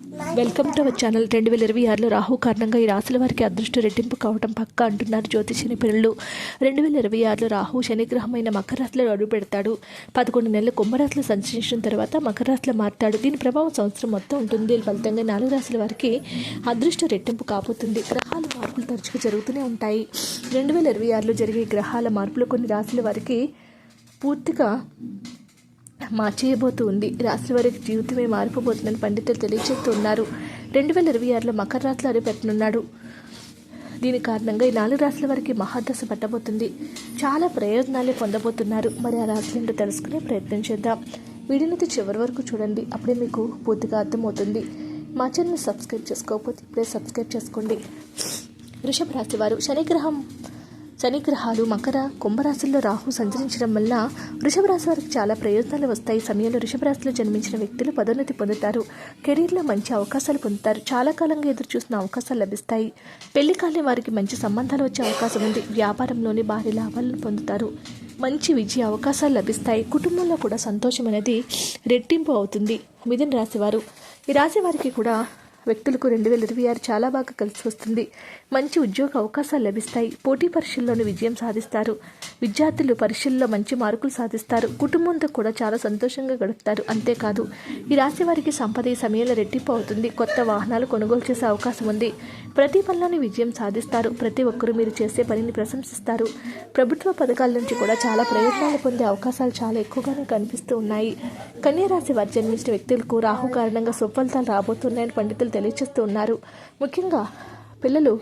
Welcome to our channel. రెండు వేల ఇరవై ఆరులో రాహు కారణంగా ఈ రాశుల వారికి అదృష్టం రెట్టింపు కావడం పక్క అంటున్నారు జ్యోతిష నిపుణులు రెండు వేల ఇరవై ఆరులో రాహు శనిగ్రహమైన మకర రాశిలో అడుగు పెడతాడు. పదకొండు నెలలు కుంభరాశిలో సంచరించిన తర్వాత మకర రాశిలో మారుతాడు. దీని ప్రభావం సంవత్సరం మొత్తం ఉంటుంది. ఫలితంగా నాలుగు రాశుల వారికి అదృష్టం రెట్టింపు కాబోతుంది. గ్రహాల మార్పులు తరచుగా జరుగుతూనే ఉంటాయి. రెండు వేల ఇరవై ఆరులో జరిగే గ్రహాల మార్పులు కొన్ని రాశుల వారికి పూర్తిగా మార్చేయబోతూ ఉంది రాశి వారికి జీవితమే మారిపోబోతుందని పండితులు తెలియజేస్తున్నారు. రెండు వేల ఇరవై ఆరులో మకర రాశిలో అరిపెట్టనున్నాడు దీని కారణంగా ఈ నాలుగు రాశుల వారికి మహాదశ పట్టబోతుంది. చాలా ప్రయోజనాలే పొందబోతున్నారు. మరి ఆ రాశి ఏంటో తెలుసుకునే ప్రయత్నం చేద్దాం. వీడియోనైతే చివరి వరకు చూడండి. అప్పుడే మీకు పూర్తిగా అర్థమవుతుంది. మా ఛానల్ సబ్స్క్రైబ్ చేసుకోకపోతే ఇప్పుడే సబ్స్క్రైబ్ చేసుకోండి. వృషభ రాశి వారు శనిగ్రహం శనిగ్రహాలు మకర కుంభరాశుల్లో రాహు సంచరించడం వల్ల వృషభరాశి వారికి చాలా ప్రయోజనాలు వస్తాయి. సమయంలో వృషభరాశిలో జన్మించిన వ్యక్తులు పదోన్నతి పొందుతారు. కెరీర్లో మంచి అవకాశాలు పొందుతారు. చాలా కాలంగా ఎదురు చూసిన అవకాశాలు లభిస్తాయి. పెళ్ళి కాని వారికి మంచి సంబంధాలు వచ్చే అవకాశం ఉంది. వ్యాపారంలోని భారీ లాభాలను పొందుతారు. మంచి విజయ అవకాశాలు లభిస్తాయి. కుటుంబంలో కూడా సంతోషం అనేది రెట్టింపు అవుతుంది. మిథున రాశివారు ఈ రాశి వారికి కూడా వ్యక్తులకు రెండు వేల ఇరవై ఆరు చాలా బాగా కలిసి వస్తుంది. మంచి ఉద్యోగ అవకాశాలు లభిస్తాయి. పోటీ పరీక్షల్లోనూ విజయం సాధిస్తారు. విద్యార్థులు పరీక్షల్లో మంచి మార్కులు సాధిస్తారు. కుటుంబంతో కూడా చాలా సంతోషంగా గడుపుతారు. అంతేకాదు ఈ రాశి వారికి సంపద ఈ సమయంలో రెట్టింపు అవుతుంది. కొత్త వాహనాలు కొనుగోలు చేసే అవకాశం ఉంది. ప్రతి పనిలోని విజయం సాధిస్తారు. ప్రతి ఒక్కరూ మీరు చేసే పనిని ప్రశంసిస్తారు. ప్రభుత్వ పథకాల నుంచి కూడా చాలా ప్రయోజనాలు పొందే అవకాశాలు చాలా ఎక్కువగానే కనిపిస్తూ ఉన్నాయి. కన్యా రాశి వారు జన్మించిన వ్యక్తులకు రాహు కారణంగా సుఫలితాలు రాబోతున్నాయని పండితులు తెలియచేస్తూ ఉన్నారు. ముఖ్యంగా పిల్లలు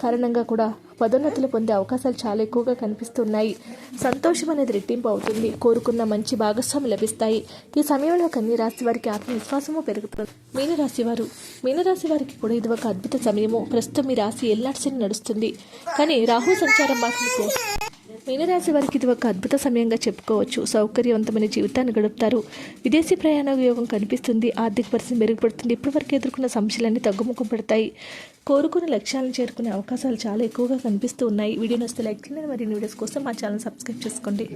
కారణంగా కూడా పదోన్నతులు పొందే అవకాశాలు చాలా ఎక్కువగా కనిపిస్తున్నాయి. సంతోషం అనేది రెట్టింపు అవుతుంది. కోరుకున్న మంచి భాగస్వామి లభిస్తాయి. ఈ సమయంలో కన్య రాశి వారికి ఆత్మవిశ్వాసము పెరుగుతుంది. మీనరాశి వారు మీనరాశి వారికి కూడా ఇది ఒక అద్భుత సమయము. ప్రస్తుతం మీ రాశి ఎల్లాడ్సని నడుస్తుంది. కానీ రాహు సంచారం మాత్రం మీనరాశి వారికి ఇది ఒక అద్భుత సమయంగా చెప్పుకోవచ్చు. సౌకర్యవంతమైన జీవితాన్ని గడుపుతారు. విదేశీ ప్రయాణ యోగం కనిపిస్తుంది. ఆర్థిక పరిస్థితి మెరుగుపడుతుంది. ఇప్పటివరకు ఎదుర్కొన్న సమస్యలన్నీ తగ్గుముఖం పడతాయి. కోరుకున్న లక్ష్యాలను చేరుకునే అవకాశాలు చాలా ఎక్కువగా కనిపిస్తూ ఉన్నాయి. వీడియో నస్తే లైక్ చేయండి. మరిన్ని వీడియోస్ కోసం మా ఛానల్ సబ్స్క్రైబ్ చేసుకోండి.